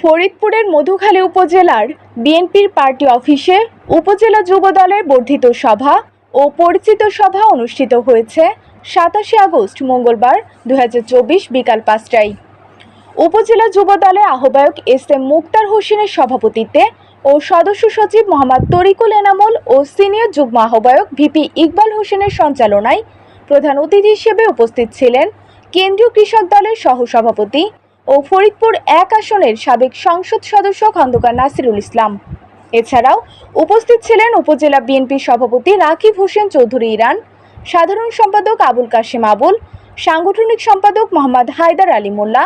ফরিদপুরের মধুখালী উপজেলার বিএনপির পার্টি অফিসে উপজেলা যুব দলের বর্ধিত সভা ও পরিচিত সভা অনুষ্ঠিত হয়েছে সাতাশে আগস্ট, মঙ্গলবার দু হাজার চব্বিশ বিকাল পাঁচটায়। উপজেলা যুব দলের আহ্বায়ক এস এম মুক্তার হোসেনের সভাপতিত্বে ও সদস্য সচিব মোহাম্মদ তরিকুল এনামুল ও সিনিয়র যুগ্ম আহ্বায়ক ভিপি ইকবাল হোসেনের সঞ্চালনায় প্রধান অতিথি হিসেবে উপস্থিত ছিলেন কেন্দ্রীয় কৃষক দলের সহসভাপতি ও ফরিদপুর এক আসনের সাবেক সংসদ সদস্য খন্দকার নাসিরুল ইসলাম। এছাড়াও উপস্থিত ছিলেন উপজেলা বিএনপির সভাপতি রাকিব হোসেন চৌধুরী ইরান, সাধারণ সম্পাদক আবুল কাশিম আবুল, সাংগঠনিক সম্পাদক মোহাম্মদ হায়দার আলী মোল্লা,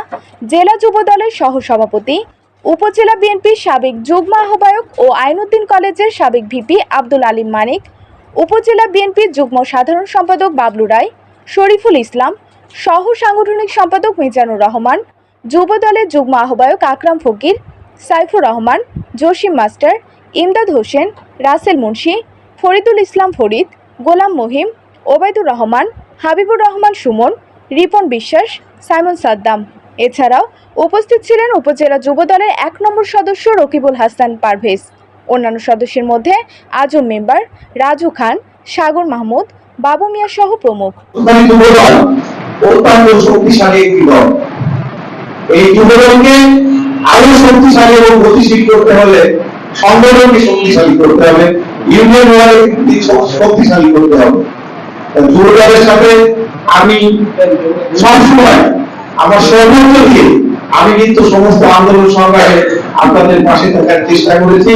জেলা যুব দলের সহসভাপতি, উপজেলা বিএনপির সাবেক যুগ্ম আহ্বায়ক ও আইনউদ্দিন কলেজের সাবেক ভিপি আব্দুল আলিম মানিক, উপজেলা বিএনপির যুগ্ম সাধারণ সম্পাদক বাবলু রায়, শরীফুল ইসলাম সহ সাংগঠনিক সম্পাদক মিজানুর রহমান যুব দলের যুগ্ম আহ্বায়ক আকরাম ফকির, সাইফুর রহমান জসিম মাস্টার, ইমদাদ হোসেন, রাসেল মুন্সি, ফরিদুল ইসলাম ফরিদ, গোলাম মহিম, ওবায়দুর রহমান, হাবিবুর রহমান সুমন, রিপন বিশ্বাস, সাইমন সাদ্দাম। এছাড়াও উপস্থিত ছিলেন উপজেলা যুব দলের এক নম্বর সদস্য রকিবুল হাসান পারভেজ। অন্যান্য সদস্যের মধ্যে আজম মেম্বার রাজু খান, সাগর মাহমুদ, বাবু মিয়া সহ প্রমুখ উত্তরাঞ্চল যুবদল অত্যন্ত শক্তিশালী একটি দল এই যুবদলকে আরও শক্তিশালী এবং গতিশীল করতে হলে সংগঠনকে শক্তিশালী করতে হবে ইউনিয়ন শক্তিশালী করতে হবে। যুবদলের সাথে আমি সবসময় আমার সর্বোচ্চ দিয়ে আমি কিন্তু সমস্ত আন্দোলন সংগ্রামে আপনাদের পাশে থাকার চেষ্টা করেছি।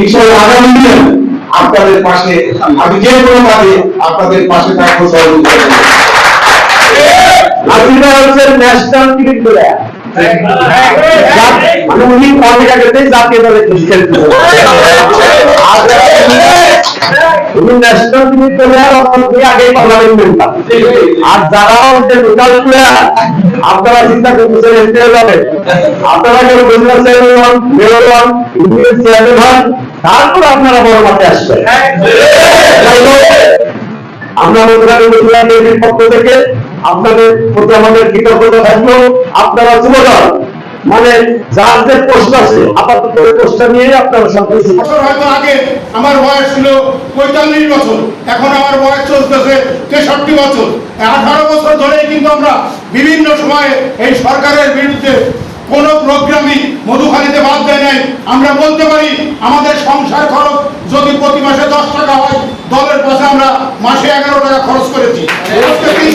ইনশাআল্লাহ আগামী দিনে আপনাদের পাশে আমি যে কোনো কাজে আপনাদের পাশে থাকব সহযোগিতা করব। আপনি হচ্ছেন ন্যাশনাল ক্রিকেট প্লেয়ার মানে উনি কর্মীটাকে জাতীয় দলে খেলতে উনি ন্যাশনাল প্লেয়ার আপনি আগে পার্লামেন্ট মেম্বার আপনারা চিন্তা করতেছেন আপনারা কেউ বিজনেস চেয়ারম্যান হন ইউনিয়ন চেয়ারম্যান হন তারপর আপনারা বড় মাঠে আসবেন যাই আমরা পক্ষ থেকে আপনাদের প্রতি আমাদের কৃতজ্ঞতা থাকল। আপনারা যুবদল মানে যার যে পোস্ট আছে, আপাতত পোস্টটা নিয়ে আপনারা সবকিছু বছর হয়তো আগে আমার বয়স ছিল পঁয়তাল্লিশ বছর, এখন আমার বয়স চলতেছে তেষট্টি বছর। আঠারো বছর ধরেই কিন্তু আমরা বিভিন্ন সময়ে এই সরকারের বিরুদ্ধে কোন প্রোগ্রামই মধুখালীতে বাদ দেয় নাই। আমরা বলতে পারি, আমাদের সংসার খরচ যদি প্রতি মাসে দশ টাকা হয় দলের পাশে আমরা মাসে এগারো টাকা খরচ করেছি।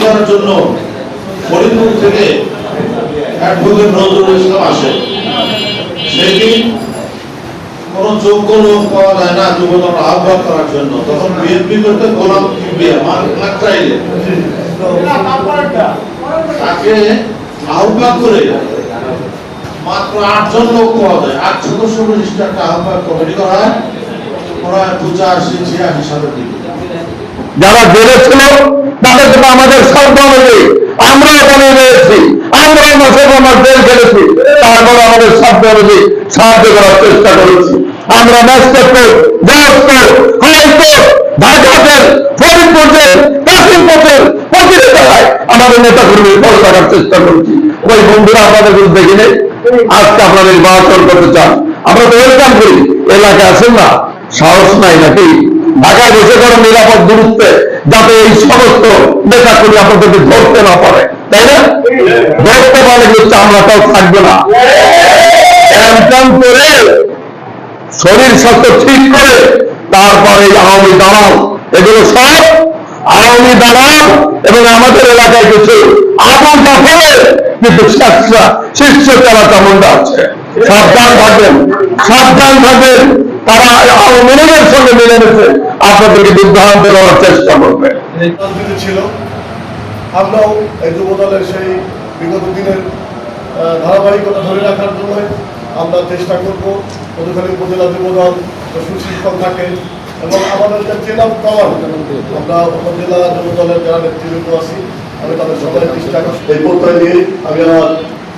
করার জন্য ফরিদপুর থেকে অ্যাডভোকেট নজরুল ইসলাম আসে। সেদিন কোন যোগ্য লোক পাওয়া যায় না যুবদল আহ্বান করার জন্য? তখন বিএনপি করতে গোলাম কিবরিয়া মাঠ চাইলে। তাকে আহ্বান করে মাত্র আটজন লোক পাওয়া যায়। আট সদস্য বিশিষ্ট একটা আহ্বান কমিটি করা হয়? যারা জেলে ছিল তাদের জন্য আমাদের শর্ত অনুযায়ী আমরা ওখানে রয়েছি, আমরা মাসের মাস জেল খেলেছি। তারপর আমাদের শর্ত অনুযায়ী সাহায্য করার চেষ্টা করেছি। আমরা high court Dhaka jail Faridpur jail Kashimpur প্রতিটি জায়গায় আমাদের নেতা চেষ্টা ওই বন্ধুরা আপনাদের আজকে করতে চান। আমরা তো ওয়েলকাম করি। এলাকায় আসেন না? সাহস নাই নাকি? ঢাকায় বসে করে নিরাপদ দূরত্বে যাতে এই সমস্ত নেতা কর্মী আপনাদেরকে ধরতে না পারে, তাই না? ধরতে পারলে কিন্তু আমরাটাও থাকবে না। করে শরীর স্বাস্থ্য ঠিক করে তারপরে আওয়ামী দাঁড়াও এগুলো সব আওয়ামী দাঁড়াও এবং আমাদের এলাকায় কিছু আবু জাফরের কিন্তু শীর্ষ চালা চামুন্ডা আছে। সাবধান থাকবেন সাবধান থাকবেন তারা আওয়ামী লীগের সঙ্গে মিলে মিশে আপনাদেরকে বিভ্রান্ত করার চেষ্টা করবে। ছিল। আমরাও এই যুব দলের সেই বিগত দিনের ধারাবাহিকতা ধরে রাখার জন্য আমরা চেষ্টা করব মধুখালী উপজেলা যুব দল সুশৃঙ্খল থাকে এবং আমাদের যে চেন অফ আমরা উপজেলা যুব দলের যারা নেতৃবৃন্দ আছি আমি তাদের সবাই আকর্ষণ এই প্রত্যয় নিয়ে আমি আমার